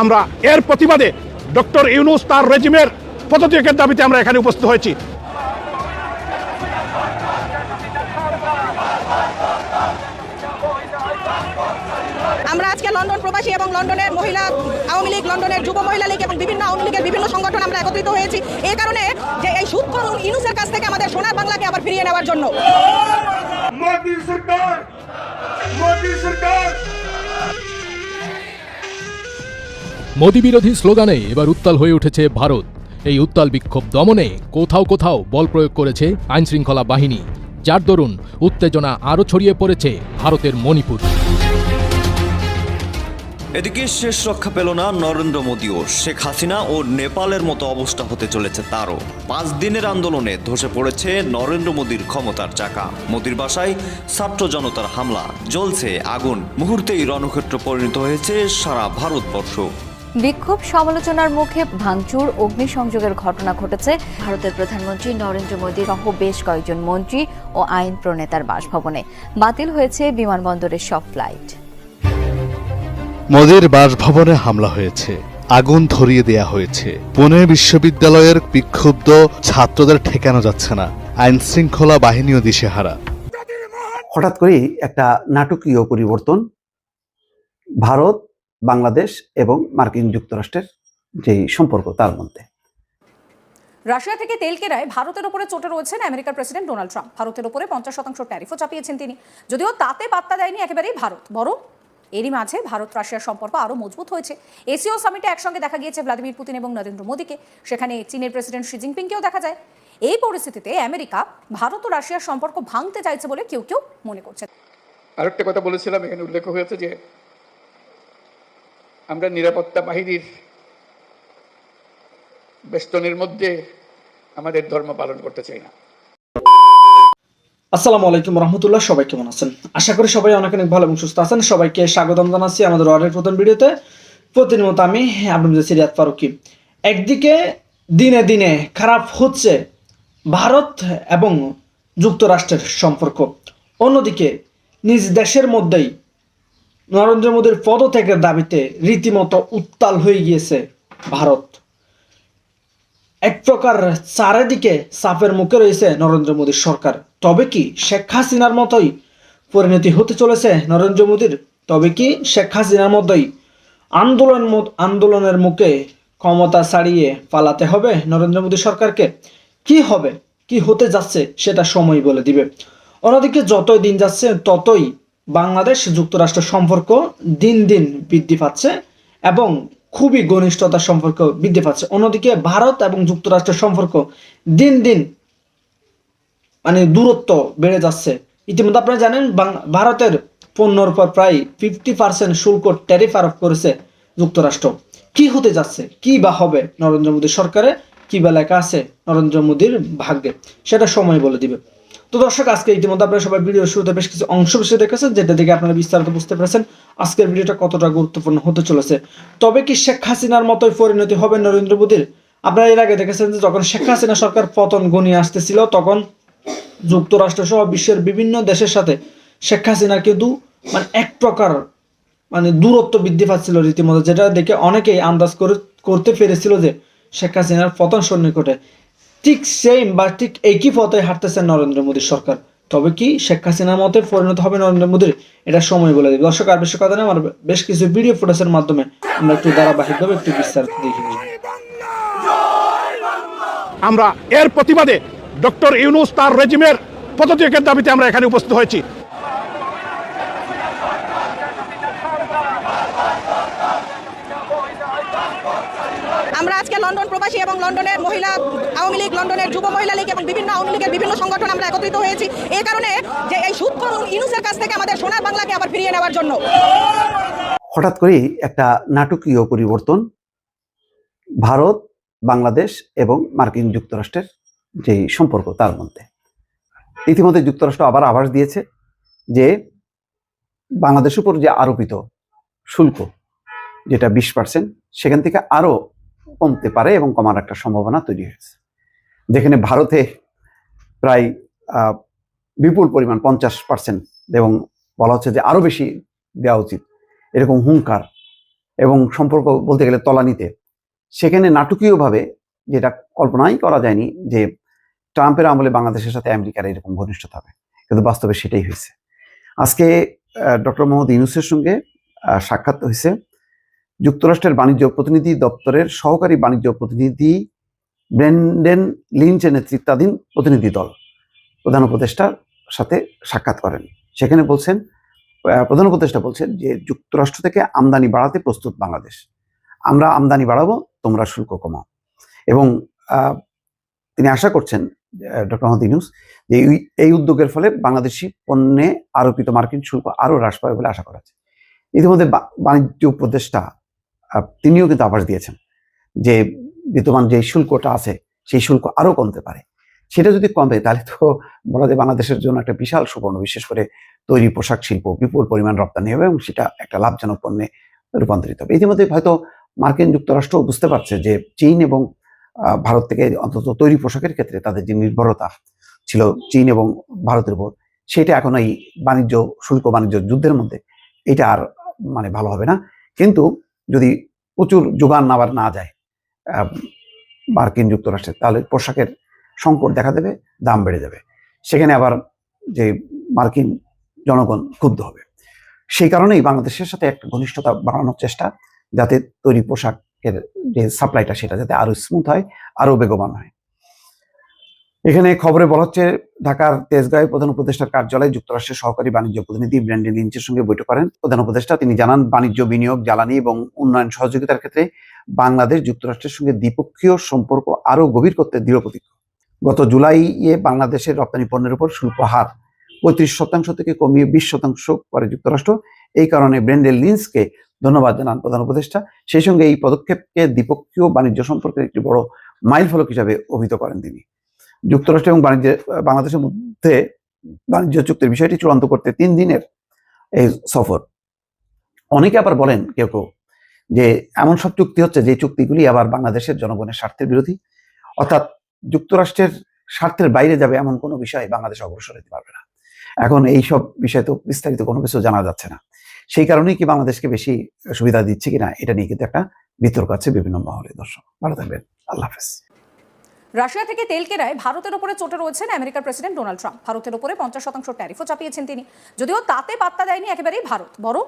আমরা এর প্রতিবাদে ডক্টর ইউনুস তার রেজিমের পদত্যাগের দাবিতে আমরা এখানে উপস্থিত হয়েছি। আমরা আজকে লন্ডন প্রবাসী এবং লন্ডনের মহিলা, আওয়ামী লীগ, লন্ডনের যুব মহিলা লীগ এবং বিভিন্ন আওয়ামী লীগের বিভিন্ন সংগঠন আমরা একত্রিত হয়েছি। এই কারণে যে এই সুদখোর ইনুসের কাছ থেকে আমাদের সোনার বাংলাকে আবার ফিরিয়ে নেওয়ার জন্য। मोदी सरकार मोदी सरकार মোদী বিরোধী স্লোগানে এবার উত্তাল হয়ে উঠেছে ভারত এই উত্তাল বিক্ষোভ দমনে কোথাও কোথাও বল প্রয়োগ করেছে আইনশৃঙ্খলা বাহিনী যার দরুন উত্তেজনা আরও ছড়িয়ে পড়েছে ভারতের মণিপুর এদিকে শেষ রক্ষা পেল না নরেন্দ্র মোদীও। শেখ হাসিনা ও নেপালের মতো অবস্থা হতে চলেছে তারও। পাঁচ দিনের আন্দোলনে ধসে পড়েছে নরেন্দ্র মোদীর ক্ষমতার চাকা। মোদীর বাসায় ছাত্র জনতার হামলা। জ্বলছে আগুন। মুহূর্তেই রণক্ষেত্র পরিণত হয়েছে সারা ভারতবর্ষ। বিক্ষোভ সমালোচনার মুখে ভাঙচুর, অগ্নিসংযোগের ঘটনা ঘটেছে। ভারতের প্রধানমন্ত্রী নরেন্দ্র মোদী সহ বেশ কয়েকজন মন্ত্রী ও আইন প্রণেতার বাসভবনে। বাতিল হয়েছে বিমানবন্দরের সব ফ্লাইট। মোদির বাসভবনে হামলা হয়েছে আগুন ধরিয়ে দেয়া হয়েছে। পুনে বিশ্ববিদ্যালয়ের বিক্ষুব্ধ ছাত্রদের ঠেকানো যাচ্ছে না আইন শৃঙ্খলা বাহিনীও দিশেহারা। হঠাৎ করেই একটা নাটকীয় পরিবর্তন ভারত বাংলাদেশ এবং মার্কিন যুক্তরাষ্ট্রের যেই সম্পর্ক তার মধ্যে। রাশিয়া থেকে তেল কেনায় ভারতের উপরে চোটে রয়েছেন আমেরিকার প্রেসিডেন্ট ডোনাল্ড ট্রাম্প। ভারতের উপরে পঞ্চাশ শতাংশ ট্যারিফও চাপিয়েছেন তিনি। যদিও তাতে পাত্তা দেয়নি একেবারেই ভারত বরং এরই মাঝে ভারত রাশিয়ার সম্পর্ক আরও মজবুত হয়েছে। এসিও সামিটে একসঙ্গে দেখা গিয়েছে ভ্লাদিমির পুতিন এবং নরেন্দ্র মোদীকে। সেখানে চীনের প্রেসিডেন্ট শি জিনপিংকেও দেখা যায়। এই পরিস্থিতিতে আমেরিকা, ভারত ও রাশিয়ার সম্পর্ক ভাঙতে চাইছে বলে কেউ কেউ মনে করছে। আরেকটা কথা বলেছিলাম, এখানে উল্লেখ হয়েছে যে আমরা নিরাপত্তা বাহিনীর বেষ্টনের মধ্যে আমাদের ধর্ম পালন করতে চাই না। আসসালামু আলাইকুম রহমতুল্লাহ, সবাই কেমন আছেন? আশা করি সবাই অনেক অনেক ভালো এবং সুস্থ আছেন। সবাইকে স্বাগতম জানাচ্ছি আমাদের অর্ডার প্রথম ভিডিওতে। প্রতিনিয়ত আমি আপনাদের সিরিয়াত ফারুকি। একদিকে দিনে দিনে খারাপ হচ্ছে ভারত এবং যুক্তরাষ্ট্রের সম্পর্ক। অন্যদিকে নিজ দেশের মধ্যেই নরেন্দ্র মোদীর পদত্যাগের দাবিতে রীতিমতো উত্তাল হয়ে গিয়েছে ভারত। এক প্রকার চারিদিকে চাপের মুখে রয়েছে নরেন্দ্র মোদীর সরকার। তবে কি শেখ হাসিনার মতোই পরিণতি হতে চলেছে নরেন্দ্র মোদীর? তবে কি শেখ হাসিনার মতোই আন্দোলন আন্দোলনের মুখে ক্ষমতা ছাড়িয়ে পালাতে হবে নরেন্দ্র মোদী সরকারকে? কি হবে? কি হতে যাচ্ছে সেটা সময় বলে দিবে। অন্যদিকে যতই দিন যাচ্ছে, ততই বাংলাদেশ যুক্তরাষ্ট্র সম্পর্ক দিন দিন বৃদ্ধি পাচ্ছে এবং খুবই ঘনিষ্ঠতার সম্পর্ক বৃদ্ধি পাচ্ছে। অন্যদিকে ভারত এবং যুক্তরাষ্ট্রের সম্পর্ক দিন দিন মানে দূরত্ব বেড়ে যাচ্ছে। ইতিমধ্যে আপনারা জানেন ভারতের পণ্যর উপর প্রায় ফিফটি পার্সেন্ট শুল্ক ট্যারিফ আরোপ করেছে যুক্তরাষ্ট্র। কি হতে যাচ্ছে? কি বা হবে নরেন্দ্র মোদী সরকারে? কি বা লেখা আছে নরেন্দ্র মোদীর ভাগ্যে? সেটা সময় বলে দিবে। তো দর্শক, আজকে ইতিমধ্যে আপনারা সবাই ভিডিওর শুরুতে বেশ কিছু অংশ বিষয় দেখেছেন, যেটা দেখে আপনারা বিস্তারিত বুঝতে পেরেছেন আজকের ভিডিওটা কতটা গুরুত্বপূর্ণ হতে চলেছে। তবে কি শেখ হাসিনার মতোই পরিণতি হবে নরেন্দ্র মোদীর? আপনারা এর আগে দেখেছেন যে যখন শেখ হাসিনা সরকার পতন গণিয়ে আসতেছিল, তখন যুক্তরাষ্ট্র সহ বিশ্বের বিভিন্ন দেশের সাথে শেখ হাসিনা কিন্তু মানে এক প্রকার মানে দূরত্ব বৃদ্ধি পাচ্ছিল রীতিমতো, যেটা দেখে অনেকেই আন্দাজ করে, করতে পেরেছিল যে শেখ হাসিনার পতন সন্নিকটে। ঠিক সেম বা ঠিক একই পথে হাঁটতেছেন নরেন্দ্র মোদীর সরকার। তবে কি শেখ হাসিনার মতে পরিণত হবে নরেন্দ্র মোদীর? এটা সময় বলে দেবে। দর্শক, আর বেশি কথা নেই আমার বেশ কিছু ভিডিও ফুটেজের মাধ্যমে আমরা একটু ধারাবাহিকভাবে একটু বিস্তারিত দেখে আমরা এর প্রতিবাদে ডক্টর ইউনুস তার রেজিমের পদত্যাগের দাবিতে আমরা এখানে উপস্থিত হয়েছি। আমরা আজকে লন্ডন প্রবাসী এবং লন্ডনের মহিলা আওয়ামী লীগ লন্ডনের যুব মহিলা লীগ এবং বিভিন্ন আওয়ামী লীগের বিভিন্ন সংগঠন আমরা একত্রিত হয়েছি। এই কারণে যে এই সুদখোর ইনুসের কাছ থেকে আমাদের সোনার বাংলাকে আবার ফিরিয়ে নেওয়ার জন্য। হঠাৎ করেই একটা নাটকীয় পরিবর্তন ভারত বাংলাদেশ এবং মার্কিন যুক্তরাষ্ট্রের যেই সম্পর্ক তার মধ্যে। ইতিমধ্যে যুক্তরাষ্ট্র আবার আভাস দিয়েছে যে বাংলাদেশের উপর যে আরোপিত শুল্ক যেটা বিশ পার্সেন্ট, সেখান থেকে আরও কমতে পারে এবং কমার একটা সম্ভাবনা তৈরি হয়েছে। যেখানে ভারতে প্রায় বিপুল পরিমাণ পঞ্চাশ পার্সেন্ট এবং বলা হচ্ছে যে আরও বেশি দেওয়া উচিত এরকম হুঙ্কার এবং সম্পর্ক বলতে গেলে তলানিতে। সেখানে নাটকীয়ভাবে যেটা কল্পনাই করা যায়নি যে ট্রাম্পের আমলে বাংলাদেশের সাথে আমেরিকার এরকম ঘনিষ্ঠতা হবে। কিন্তু বাস্তবে সেটাই হয়েছে। আজকে ডক্টর মোহাম্মদ ইউনুসের সঙ্গে সাক্ষাৎ হয়েছে। যুক্তরাষ্ট্রের বাণিজ্য প্রতিনিধি দপ্তরের সহকারী বাণিজ্য প্রতিনিধি ব্রেন্ডেন লিঞ্চের নেতৃত্বাধীন প্রতিনিধি দল প্রধান উপদেষ্টার সাথে সাক্ষাৎ করেন। সেখানে বলছেন প্রধান উপদেষ্টা বলছেন যে, যুক্তরাষ্ট্র থেকে আমদানি বাড়াতে প্রস্তুত বাংলাদেশ। আমরা আমদানি বাড়াবো, তোমরা শুল্ক কমাও। এবং তিনি আশা করছেন ডক্টর মোহাম্মদ ইউনুস যে এই- উদ্যোগের ফলে বাংলাদেশি পণ্যে আরোপিত মার্কিন শুল্ক আরও হ্রাস পাবে বলে আশা করা হচ্ছে। ইতিমধ্যে বাণিজ্য উপদেষ্টা তিনিও কিন্তু আভাস দিয়েছেন যে বিদ্যমান যে শুল্কটা আছে, সেই শুল্ক আরও কমতে পারে। সেটা যদি কমে, তাহলে তো বলা যায় বাংলাদেশের জন্য একটা বিশাল সুবর্ণ, বিশেষ করে তৈরি পোশাক শিল্প, বিপুল পরিমাণ রপ্তানি হবে এবং সেটা একটা লাভজনক পণ্যে রূপান্তরিত হবে। ইতিমধ্যে হয়তো মার্কিন যুক্তরাষ্ট্র বুঝতে পারছে যে চীন এবং ভারত থেকে অন্তত তৈরি পোশাকের ক্ষেত্রে তাদের যে নির্ভরতা ছিল চীন এবং ভারতের উপর, সেটা এখন এই বাণিজ্য, শুল্ক বাণিজ্য যুদ্ধের মধ্যে এটা আর মানে ভালো হবে না। কিন্তু যদি প্রচুর যোগান আবার না যায় মার্কিন যুক্তরাষ্ট্রে, তাহলে পোশাকের সংকট দেখা দেবে, দাম বেড়ে যাবে। সেখানে আবার যে মার্কিন জনগণ ক্ষুব্ধ হবে। সেই কারণেই বাংলাদেশের সাথে একটা ঘনিষ্ঠতা বাড়ানোর চেষ্টা, যাতে তৈরি পোশাকের যে সাপ্লাইটা সেটা যাতে আরও স্মুথ হয়, আরও বেগবান হয়। এখানে খবরে বলা হচ্ছে, ঢাকার তেজগাঁয়ে প্রধান উপদেষ্টার কার্যালয়ে যুক্তরাষ্ট্রের সহকারী বাণিজ্য প্রতিনিধি ব্র্যান্ডেন লিঞ্চের সঙ্গে বৈঠক করেন। প্রধান উপদেষ্টা, তিনি জানান, বাণিজ্য, বিনিয়োগ, জ্বালানি এবং উন্নয়ন সহযোগিতার ক্ষেত্রে বাংলাদেশ যুক্তরাষ্ট্রের সঙ্গে দ্বিপক্ষীয় সম্পর্ক আরও গভীর করতে দৃঢ় প্রতিজ্ঞ। গত জুলাইয়ে বাংলাদেশের রপ্তানি পণ্যের উপর শুল্ক হার পঁয়ত্রিশ শতাংশ থেকে কমিয়ে বিশ শতাংশ করে যুক্তরাষ্ট্র। এই কারণে ব্র্যান্ডেল লিন্সকে ধন্যবাদ জানান প্রধান উপদেষ্টা। সেই সঙ্গে এই পদক্ষেপকে দ্বিপক্ষীয় বাণিজ্য সম্পর্কের একটি বড় মাইল ফলক হিসাবে অভিহিত করেন তিনি। যুক্তরাষ্ট্র এবং বাণিজ্য, বাংলাদেশের মধ্যে বাণিজ্য চুক্তির বিষয়টি চূড়ান্ত করতে তিন দিনের এই সফর। অনেকে আবার বলেন, কেউ কেউ, যে এমন সব চুক্তি হচ্ছে যে চুক্তিগুলি আবার বাংলাদেশের জনগণের স্বার্থের বিরোধী। অর্থাৎ যুক্তরাষ্ট্রের স্বার্থের বাইরে যাবে এমন কোনো বিষয় বাংলাদেশ অগ্রসর হতে পারবে না। এখন এই সব বিষয় তো বিস্তারিত কোনো কিছু জানা যাচ্ছে না। সেই কারণেই কি বাংলাদেশকে বেশি সুবিধা দিচ্ছে কিনা এটা নিয়ে কিন্তু একটা বিতর্ক আছে বিভিন্ন মহলে। দর্শক, ভালো থাকবেন। আল্লাহ হাফেজ। রাশিয়া থেকে তেল কেনায় ভারতের উপরে চটে রয়েছেন আমেরিকার প্রেসিডেন্ট ডোনাল্ড ট্রাম্প। ভারতের উপরে পঞ্চাশ শতাংশ ট্যারিফও চাপিয়েছেন তিনি। যদিও তাতে পাত্তা দেয়নি একেবারেই ভারত, বরং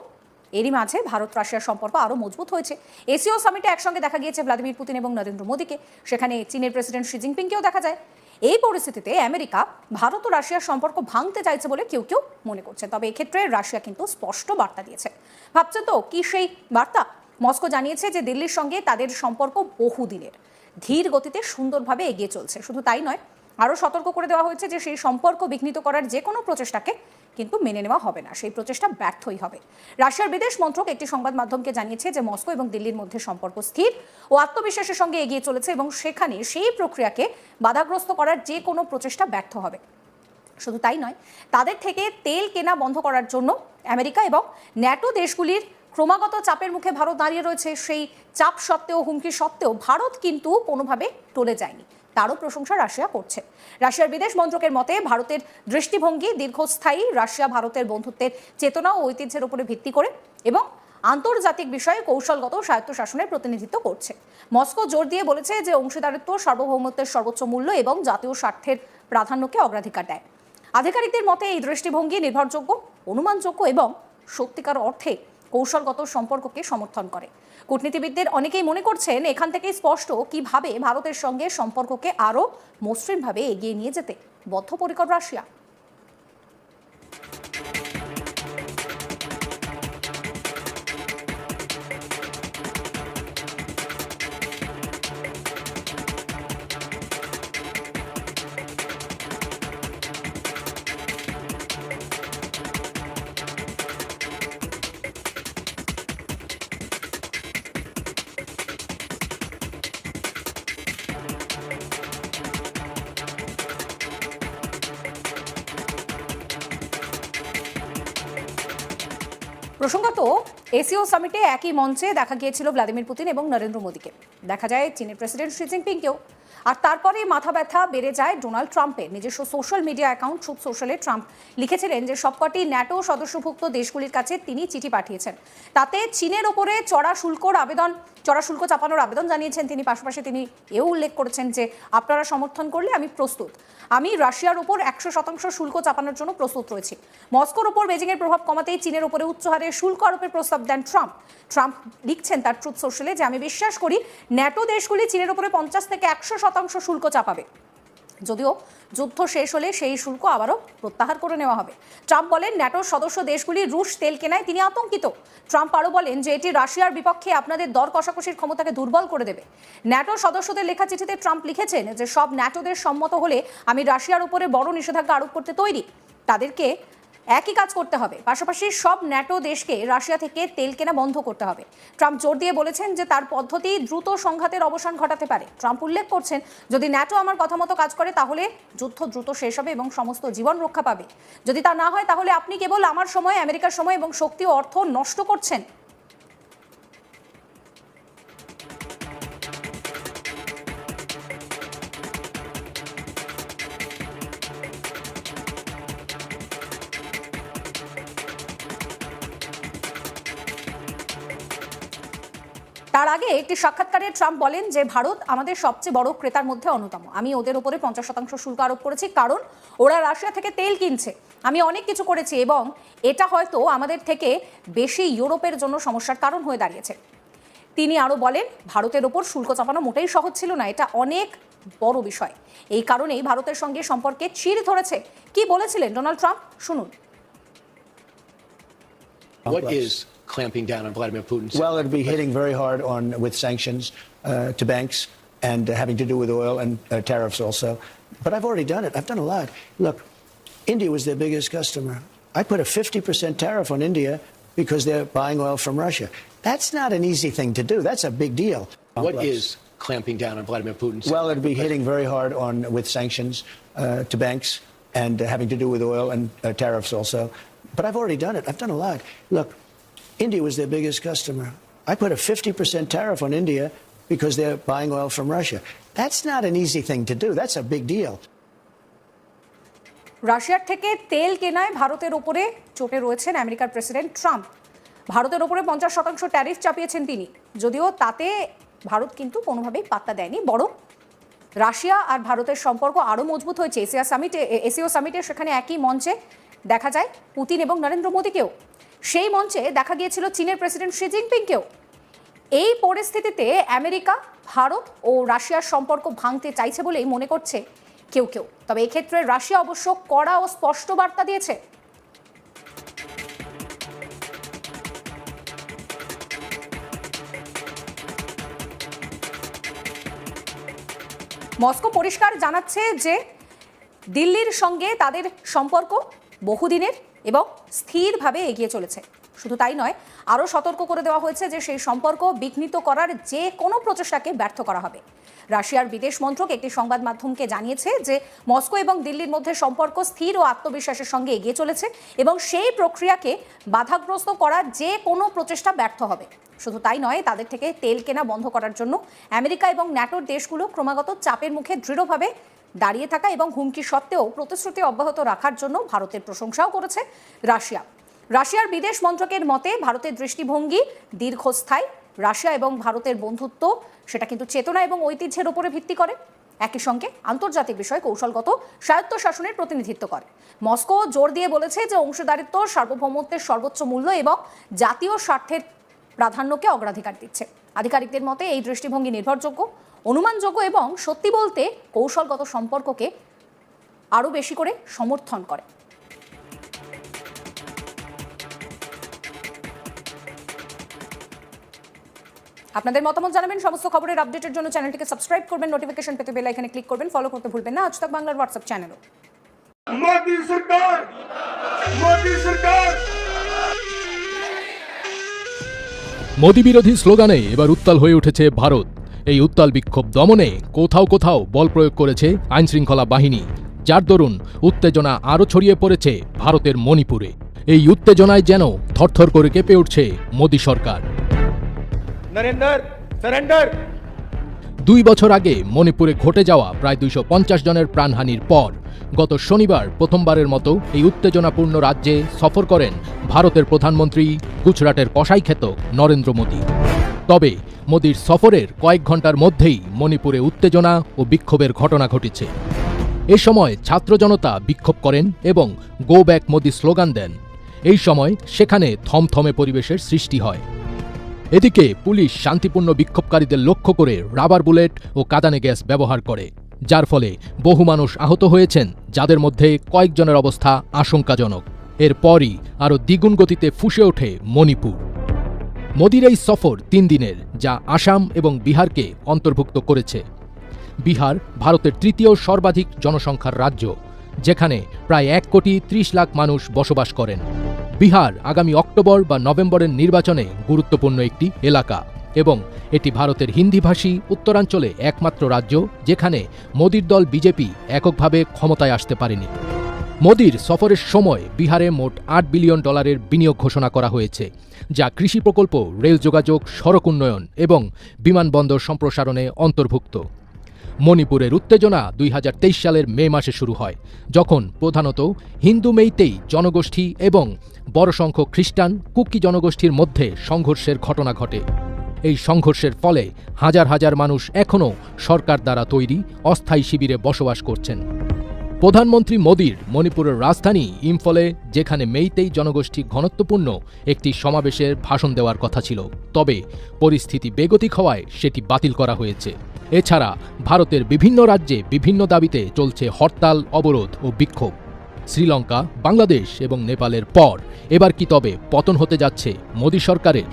এরই মাঝে ভারত রাশিয়ার সম্পর্ক আরও মজবুত হয়েছে। এসিও সামিটে একসঙ্গে দেখা গিয়েছে ভ্লাদিমির পুতিন এবং নরেন্দ্র মোদীকে। সেখানে চীনের প্রেসিডেন্ট শি জিনপিংকেও দেখা যায়। এই পরিস্থিতিতে আমেরিকা ভারত ও রাশিয়ার সম্পর্ক ভাঙতে চাইছে বলে কেউ কেউ মনে করছে। তবে এক্ষেত্রে রাশিয়া কিন্তু স্পষ্ট বার্তা দিয়েছে। ভাবছে তো কি সেই বার্তা? মস্কো জানিয়েছে যে দিল্লির সঙ্গে তাদের সম্পর্ক বহুদিনের। ধীর গতিতে সুন্দরভাবে এগিয়ে চলছে। শুধু তাই নয়, আরও সতর্ক করে দেওয়া হয়েছে যে সেই সম্পর্ক বিঘ্নিত করার যে কোনো প্রচেষ্টাকে কিন্তু মেনে নেওয়া হবে না, সেই প্রচেষ্টা ব্যর্থই হবে। রাশিয়ার বিদেশ মন্ত্রক একটি সংবাদ মাধ্যমকে জানিয়েছে যে মস্কো এবং দিল্লির মধ্যে সম্পর্ক স্থির ও আত্মবিশ্বাসের সঙ্গে এগিয়ে চলেছে এবং সেখানে সেই প্রক্রিয়াকে বাধাগ্রস্ত করার যে কোনো প্রচেষ্টা ব্যর্থ হবে। শুধু তাই নয়, তাদের থেকে তেল কেনা বন্ধ করার জন্য আমেরিকা এবং ন্যাটো দেশগুলির ক্রমাগত চাপের মুখে ভারত দাঁড়িয়ে রয়েছে, সেই চাপ সত্ত্বেও, হুমকি সত্ত্বেও ভারত কিন্তু কোনোভাবে টলে যায়নি। তারও প্রশংসা রাশিয়া করছে। রাশিয়ার বিদেশ মন্ত্রকের মতে, ভারতের দৃষ্টিভঙ্গি দীর্ঘস্থায়ী, রাশিয়া ভারতের বন্ধুত্বের চেতনা ও ঐতিহ্যের উপরে ভিত্তি করে এবং আন্তর্জাতিক বিষয়ে কৌশলগত স্বায়ত্তশাসনের প্রতিনিধিত্ব করছে। মস্কো জোর দিয়ে বলেছে যে, অংশীদারিত্ব, সার্বভৌমত্বের সর্বোচ্চ মূল্য এবং জাতীয় স্বার্থের প্রাধান্যকে অগ্রাধিকার দেয়। আধিকারিকদের মতে, এই দৃষ্টিভঙ্গি নির্ভরযোগ্য, অনুমানযোগ্য এবং সত্যিকার অর্থে কৌশলগত সম্পর্ককে সমর্থন করে। কূটনীতিবিদদের অনেকেই মনে করছেন এখান থেকে স্পষ্ট কীভাবে ভারতের সঙ্গে সম্পর্ককে আরও মসৃণভাবে এগিয়ে নিয়ে যেতে। বদ্ধপরিকর রাশিয়া। প্রসঙ্গত, এসিও সামিটে একই মঞ্চে দেখা গিয়েছিল ভ্লাদিমির পুতিন এবং নরেন্দ্র মোদীকে। দেখা যায়, চীনের প্রেসিডেন্ট শি জিনপিংকেও। আর তারপরে মাথা ব্যথা বেড়ে যায় ডোনাল্ড ট্রাম্পের। নিজস্ব সোশ্যাল মিডিয়া অ্যাকাউন্ট ট্রুথ সোশ্যালে ট্রাম্প লিখেছিলেন যে, সবকটি ন্যাটো সদস্যভুক্ত দেশগুলির কাছে তিনি চিঠি পাঠিয়েছেন। তাতে চীনের ওপরে চড়া শুল্কর আবেদন চড়া শুল্ক চাপানোর আবেদন জানিয়েছেন তিনি। পাশাপাশি তিনি এও উল্লেখ করেছেন যে, আপনারা সমর্থন করলে আমি প্রস্তুত। আমি রাশিয়ার উপর একশো শতাংশ শুল্ক চাপানোর জন্য প্রস্তুত রয়েছি। মস্কোর ওপর বেজিংয়ের প্রভাব কমাতেই চীনের উপরে উচ্চ হারে শুল্ক আরোপের প্রস্তাব দেন ট্রাম্প। ট্রাম্প লিখছেন তার ট্রুথ সোশ্যালে যে, আমি বিশ্বাস করি ন্যাটো দেশগুলি চীনের উপরে পঞ্চাশ থেকে একশো শতাংশ শুল্ক চাপাবে। যদিও যুদ্ধ শেষ হলে সেই শুল্ক আবারও প্রত্যাহার করে নেওয়া হবে। ট্রাম্প বলেন, ন্যাটোর সদস্য দেশগুলি রুশ তেল কেনায় তিনি আতঙ্কিত। ট্রাম্প আরও বলেন যে এটি রাশিয়ার বিপক্ষে আপনাদের দর কষাকষির ক্ষমতাকে দুর্বল করে দেবে। ন্যাটোর সদস্যদের লেখা চিঠিতে ট্রাম্প লিখেছেন যে, সব ন্যাটোদের সম্মত হলে আমি রাশিয়ার উপরে বড় নিষেধাজ্ঞা আরোপ করতে তৈরি। তাদেরকে একই কাজ করতে হবে। পাশাপাশি সব ন্যাটো দেশকে রাশিয়া থেকে তেল কেনা বন্ধ করতে হবে। ট্রাম্প জোর দিয়ে বলেছেন যে তার পদ্ধতি দ্রুত সংঘাতের অবসান ঘটাতে পারে। ট্রাম্প উল্লেখ করছেন, যদি ন্যাটো আমার কথা মতো কাজ করে, তাহলে যুদ্ধ দ্রুত শেষ হবে এবং সমস্ত জীবন রক্ষা পাবে। যদি তা না হয়, তাহলে আপনি কেবল আমার সময়, আমেরিকার সময় এবং শক্তি অর্থ নষ্ট করছেন। আগে একটি সাক্ষাৎকারে ট্রাম্প বলেন যে ভারত আমাদের সবচেয়ে বড় ক্রেতার মধ্যে অন্যতম। আমি ওদের উপরে পঞ্চাশ শতাংশ শুল্ক আরোপ করেছি, কারণ ওরা রাশিয়া থেকে তেল কিনছে। আমি অনেক কিছু করেছি এবং এটা হয়তো আমাদের থেকে বেশি ইউরোপের জন্য সমস্যার কারণ হয়ে দাঁড়িয়েছে। তিনি আরও বলেন, ভারতের ওপর শুল্ক চাপানো মোটেই সহজ ছিল না, এটা অনেক বড় বিষয়। এই কারণেই ভারতের সঙ্গে সম্পর্কে চির ধরেছে। কি বলেছিলেন ডোনাল্ড ট্রাম্প? শুনুন। What is clamping down on Vladimir Putin? Well, it'd be hitting very hard on with sanctions uh, to banks and uh, having to do with oil and uh, tariffs also. But I've already done it. I've done a lot. Look, India was their biggest customer. I put a 50% tariff on India because they're buying oil from Russia. That's not an easy thing to do. That's a big deal. What is clamping down on Vladimir Putin? Well, it'd be hitting very hard on with sanctions uh, to banks and uh, having to do with oil and uh, tariffs also. But I've already done it. I've done a lot. Look, India was their biggest customer. I put a 50% tariff on India because they're buying oil from Russia. That's not an easy thing to do. That's a big deal. রাশিয়ার থেকে তেল কেনায় ভারতের ওপরে চোটে রয়েছেন আমেরিকার president Trump ভারতের ওপরে পঞ্চাশ শতাংশ ট্যারিফ চাপিয়েছেন তিনি যদিও তাতে ভারত কিন্তু কোনোভাবেই পাত্তা দেয়নি, বরং রাশিয়া আর ভারতের সম্পর্ক আরও মজবুত হয়েছে এশিয়া সামিটে এসিও সামিটে সেখানে একই মঞ্চে দেখা যায় পুতিন এবং নরেন্দ্র মোদীকেও সেই মঞ্চে দেখা গিয়েছিল চীনের প্রেসিডেন্ট শি জিনপিংকেও। এই পরিস্থিতিতে আমেরিকা, ভারত ও রাশিয়ার সম্পর্ক ভাঙতে চাইছে বলেই মনে করছে কেউ কেউ। তবে এক্ষেত্রে রাশিয়া অবশ্য কড়া ও স্পষ্ট বার্তা দিয়েছে। মস্কো পরিষ্কার জানাচ্ছে যে দিল্লির সঙ্গে তাদের সম্পর্ক বহুদিনের। এবং স্থিরভাবে এগিয়ে চলেছে। শুধু তাই নয়, আরও সতর্ক করে দেওয়া হয়েছে যে সেই সম্পর্ক বিঘ্নিত করার যে কোনো প্রচেষ্টাকে ব্যর্থ করা হবে। রাশিয়ার বিদেশ মন্ত্রক একটি সংবাদ মাধ্যমকে জানিয়েছে যে মস্কো এবং দিল্লির মধ্যে সম্পর্ক স্থির ও আত্মবিশ্বাসের সঙ্গে এগিয়ে চলেছে এবং সেই প্রক্রিয়াকে বাধাগ্রস্ত করার যে কোনো প্রচেষ্টা ব্যর্থ হবে। শুধু তাই নয়, তাদের থেকে তেল কেনা বন্ধ করার জন্য আমেরিকা এবং ন্যাটোর দেশগুলো ক্রমাগত চাপের মুখে দৃঢ়ভাবে দাঁড়িয়ে থাকা এবং হুমকি সত্ত্বেও প্রতিশ্রুতি অব্যাহত রাখার জন্য ভারতের প্রশংসাও করেছে রাশিয়া। রাশিয়ার বিদেশ মন্ত্রকের মতে, ভারতের দৃষ্টিভঙ্গি দীর্ঘস্থায়ী। রাশিয়া এবং ভারতের বন্ধুত্ব সেটা কিন্তু চেতনা এবং ঐতিহ্যের উপরে ভিত্তি করে। একই সঙ্গে আন্তর্জাতিক বিষয় কৌশলগত স্বায়ত্ত শাসনের প্রতিনিধিত্ব করে। মস্কো জোর দিয়ে বলেছে যে অংশীদারিত্ব, সার্বভৌমত্বের সর্বোচ্চ মূল্য এবং জাতীয় স্বার্থের প্রাধান্যকে অগ্রাধিকার দিচ্ছে। আধিকারিকদের মতে, এই দৃষ্টিভঙ্গি নির্ভরযোগ্য। অনুমানযোগ্য এবং সত্যি বলতে কৌশলগত সম্পর্ককে আরও বেশি করে সমর্থন করে। আপনাদের মতামত জানাবেন সমস্ত খবরের আপডেটের জন্য চ্যানেলটিকে সাবস্ক্রাইব করবেন নোটিফিকেশন পেতে বেল আইকনে ক্লিক করবেন ফলো করতে ভুলবেন না। আজ তক বাংলার হোয়াটসঅ্যাপ চ্যানেলও মোদী সরকার! মোদী সরকার! মোদী বিরোধী স্লোগানে এবার উত্তাল হয়ে উঠেছে ভারত। এই উত্তাল বিক্ষোভ দমনে কোথাও কোথাও বল প্রয়োগ করেছে আইনশৃঙ্খলা বাহিনী। যার দরুন উত্তেজনা আরও ছড়িয়ে পড়েছে ভারতের মণিপুরে। এই উত্তেজনায় যেন থরথর করে কেঁপে উঠছে মোদী সরকার। দুই বছর আগে মণিপুরে ঘটে যাওয়া প্রায় দুইশো পঞ্চাশ জনের প্রাণহানির পর গত শনিবার প্রথমবারের মতো এই উত্তেজনাপূর্ণ রাজ্যে সফর করেন ভারতের প্রধানমন্ত্রী গুজরাটের কসাইখ্যাত নরেন্দ্র মোদী। তবে মোদীর সফরের কয়েক ঘণ্টার মধ্যেই মণিপুরে উত্তেজনা ও বিক্ষোভের ঘটনা ঘটেছে। এ সময় ছাত্র জনতা বিক্ষোভ করেন এবং গো ব্যাক মোদি স্লোগান দেন। এই সময় সেখানে থমথমে পরিবেশের সৃষ্টি হয়। এদিকে পুলিশ শান্তিপূর্ণ বিক্ষোভকারীদের লক্ষ্য করে রাবার বুলেট ও কাদানে গ্যাস ব্যবহার করে, যার ফলে বহু মানুষ আহত হয়েছেন, যাদের মধ্যে কয়েকজনের অবস্থা আশঙ্কাজনক। এরপরই আরও দ্বিগুণ গতিতে ফুসে ওঠে মণিপুর। মোদির এই সফর তিন দিনের, যা আসাম এবং বিহারকে অন্তর্ভুক্ত করেছে। বিহার ভারতের তৃতীয় সর্বাধিক জনসংখ্যার রাজ্য, যেখানে প্রায় এক কোটি ত্রিশ লাখ মানুষ বসবাস করেন। বিহার আগামী অক্টোবর বা নভেম্বরের নির্বাচনে গুরুত্বপূর্ণ একটি এলাকা এবং এটি ভারতের হিন্দিভাষী উত্তরাঞ্চলে একমাত্র রাজ্য, যেখানে মোদির দল বিজেপি এককভাবে ক্ষমতায় আসতে পারেনি। মোদির সফরের সময় বিহারে মোট আট বিলিয়ন ডলারের বিনিয়োগ ঘোষণা করা হয়েছে, যা কৃষি প্রকল্প, রেল যোগাযোগ, সড়ক উন্নয়ন এবং বিমানবন্দর সম্প্রসারণে অন্তর্ভুক্ত। মণিপুরের উত্তেজনা দুই হাজার তেইশ সালের মে মাসে শুরু হয়, যখন প্রধানত হিন্দু মেইতেই জনগোষ্ঠী এবং বড় সংখ্যক খ্রিস্টান কুকি জনগোষ্ঠীর মধ্যে সংঘর্ষের ঘটনা ঘটে। এই সংঘর্ষের ফলে হাজার হাজার মানুষ এখনও সরকার দ্বারা তৈরি অস্থায়ী শিবিরে বসবাস করছেন। প্রধানমন্ত্রী মোদীর মণিপুরের রাজধানী ইম্ফলে, যেখানে মেইতেই জনগোষ্ঠী ঘনত্বপূর্ণ, একটি সমাবেশের ভাষণ দেওয়ার কথা ছিল। তবে পরিস্থিতি বেগতিক হওয়ায় সেটি বাতিল করা হয়েছে। এছাড়া ভারতের বিভিন্ন রাজ্যে বিভিন্ন দাবিতে চলছে হরতাল, অবরোধ ও বিক্ষোভ। শ্রীলঙ্কা, বাংলাদেশ এবং নেপালের পর এবার কি তবে পতন হতে যাচ্ছে মোদী সরকারের?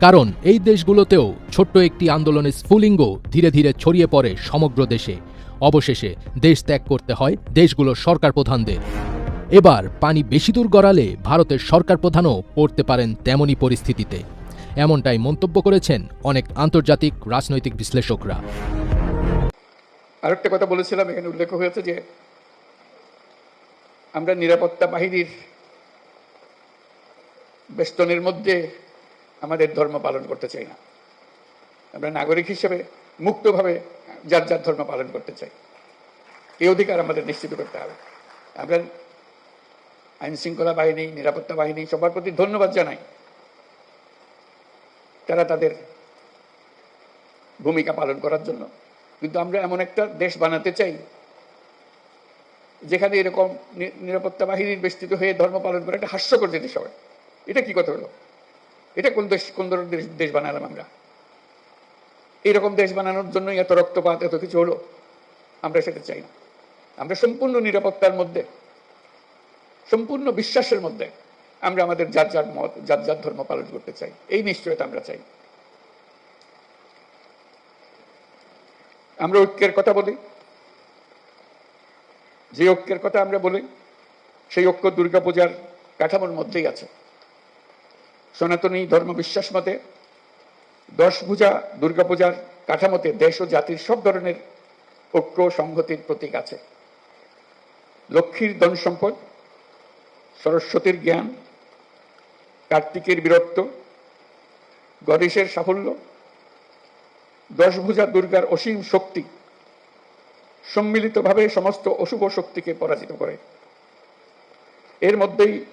কারণ এই দেশগুলোতেও ছোট্ট একটি আন্দোলনের স্ফুলিঙ্গ ধীরে ধীরে ছড়িয়ে পড়ে সমগ্র দেশে। অবশেষে দেশ ত্যাগ করতে হয় দেশগুলোর সরকার প্রধানদের এবার পানি বেশি দূর গড়ালে ভারতের সরকার প্রধানও পড়তে পারেন তেমনই পরিস্থিতিতে। এমনটাই মন্তব্য করেছেন অনেক আন্তর্জাতিক রাজনৈতিক বিশ্লেষকরা। আরেকটা কথা বলেছিলাম, এখানে উল্লেখ হয়েছে যে আমরা নিরাপত্তা বাহিনীর বেষ্টনের মধ্যে আমাদের ধর্ম পালন করতে চাই না। আমরা নাগরিক হিসেবে মুক্তভাবে যার যার ধর্ম পালন করতে চাই। এই অধিকার আমাদের নিশ্চিত করতে হবে। আমরা আইন শৃঙ্খলা বাহিনী, নিরাপত্তা বাহিনী সবার প্রতি ধন্যবাদ জানাই। তারা তাদের ভূমিকা পালন করার জন্য। কিন্তু আমরা এমন একটা দেশ বানাতে চাই, যেখানে এরকম নিরাপত্তা বাহিনীর বেষ্টিত হয়ে ধর্ম পালন করে একটা হাস্যকর জিনিস হবে। এটা কি কথা হলো? এটা কোন দেশ, কোন ধরনের দেশ বানালাম আমরা? এইরকম দেশ বানানোর জন্যই এত রক্তপাত, এত কিছু হলো। আমরা সেটা চাই না। আমরা সম্পূর্ণ নিরাপত্তার মধ্যে, সম্পূর্ণ বিশ্বাসের মধ্যে আমরা আমাদের যার যার মত, যার যার ধর্ম পালন করতে চাই। এই নিশ্চয়তা আমরা চাই। আমরা ঐক্যের কথা বলি। যে ঐক্যের কথা আমরা বলি, সেই ঐক্য দুর্গাপূজার কাঠামোর মধ্যেই আছে। সনাতনী ধর্ম বিশ্বাস মতে দশ পূজা দুর্গাপূজার কাঠামোতে দেশ ও জাতির সব ধরনের ঐক্য সংহতির প্রতীক আছে। লক্ষ্মীর ধন সম্পদ, সরস্বতীর জ্ঞান, কার্তিকের বীরত্ব, গণেশের সাফল্য দশভুজা দুর্গার অসীম শক্তি সম্মিলিতভাবে সমস্ত অশুভ শক্তিকে পরাজিত করে। এর মধ্যেই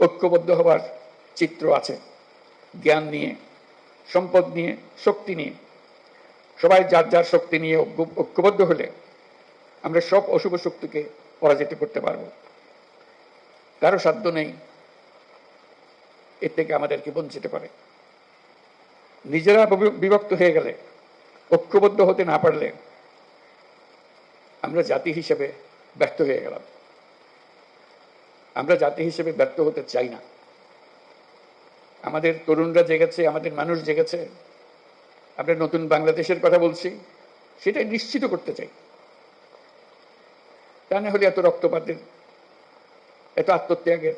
ঐক্যবদ্ধ হবার চিত্র আছে। জ্ঞান নিয়ে সম্পদ নিয়ে, শক্তি নিয়ে। সবাই যার যার শক্তি নিয়ে ঐক্যবদ্ধ হলে আমরা সব অশুভ শক্তিকে পরাজিত করতে পারব। কারও সাধ্য নেই, এর থেকে আমাদেরকে বঞ্চিত করে। নিজেরা বিভক্ত হয়ে গেলে, ঐক্যবদ্ধ হতে না পারলে আমরা জাতি হিসেবে ব্যর্থ হয়ে গেলাম। আমরা জাতি হিসেবে ব্যর্থ হতে চাই না। আমাদের তরুণরা জেগেছে, আমাদের মানুষ জেগেছে। আমরা নতুন বাংলাদেশের কথা বলছি, সেটাই নিশ্চিত করতে চাই। তা না হলে এত রক্তপাতের, এত আত্মত্যাগের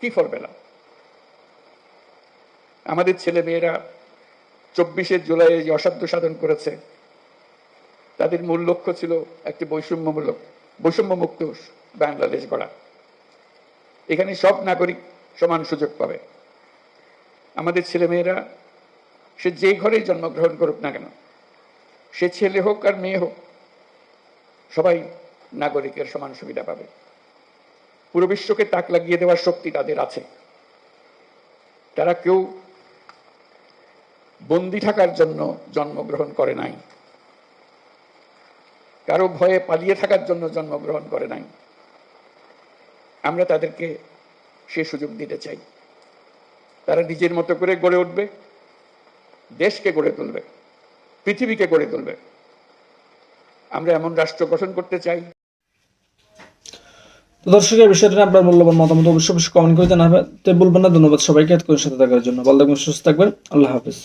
কি ফল পেলাম আমাদের ছেলে মেয়েরা চব্বিশে জুলাই যে অসাধ্য সাধন করেছে। তাদের মূল লক্ষ্য ছিল একটি বৈষম্যমূলক, বৈষম্যমুক্ত বাংলাদেশ গড়া। এখানে সব নাগরিক সমান সুযোগ পাবে। আমাদের ছেলেমেয়েরা, সে যেই ঘরেই জন্মগ্রহণ করুক না কেন, সে ছেলে হোক আর মেয়ে হোক, সবাই নাগরিকের সমান সুবিধা পাবে। পুরো বিশ্বকে তাক লাগিয়ে দেওয়ার শক্তি তাদের আছে। তারা কেউ বন্দি থাকার জন্য জন্মগ্রহণ করে নাই। কারও ভয়ে পালিয়ে থাকার জন্য জন্মগ্রহণ করে নাই। আমরা তাদেরকে সে সুযোগ দিতে চাই। তারা নিজের মতো করে গড়ে উঠবে, দেশকে গড়ে তুলবে, পৃথিবীকে গড়ে তুলবে। আমরা এমন রাষ্ট্র গঠন করতে চাই। তো দর্শক, এই বিষয়টা নিয়ে আপনার মূল্যবান মতামত অবশ্যই অবশ্যই কমেন্ট করে জানাবেন। তো বলবেন না ধন্যবাদ সবাইকে এত করে সাথে থাকার জন্য। ভালো থাকবেন, সুস্থ থাকবেন। আল্লাহ হাফিজ।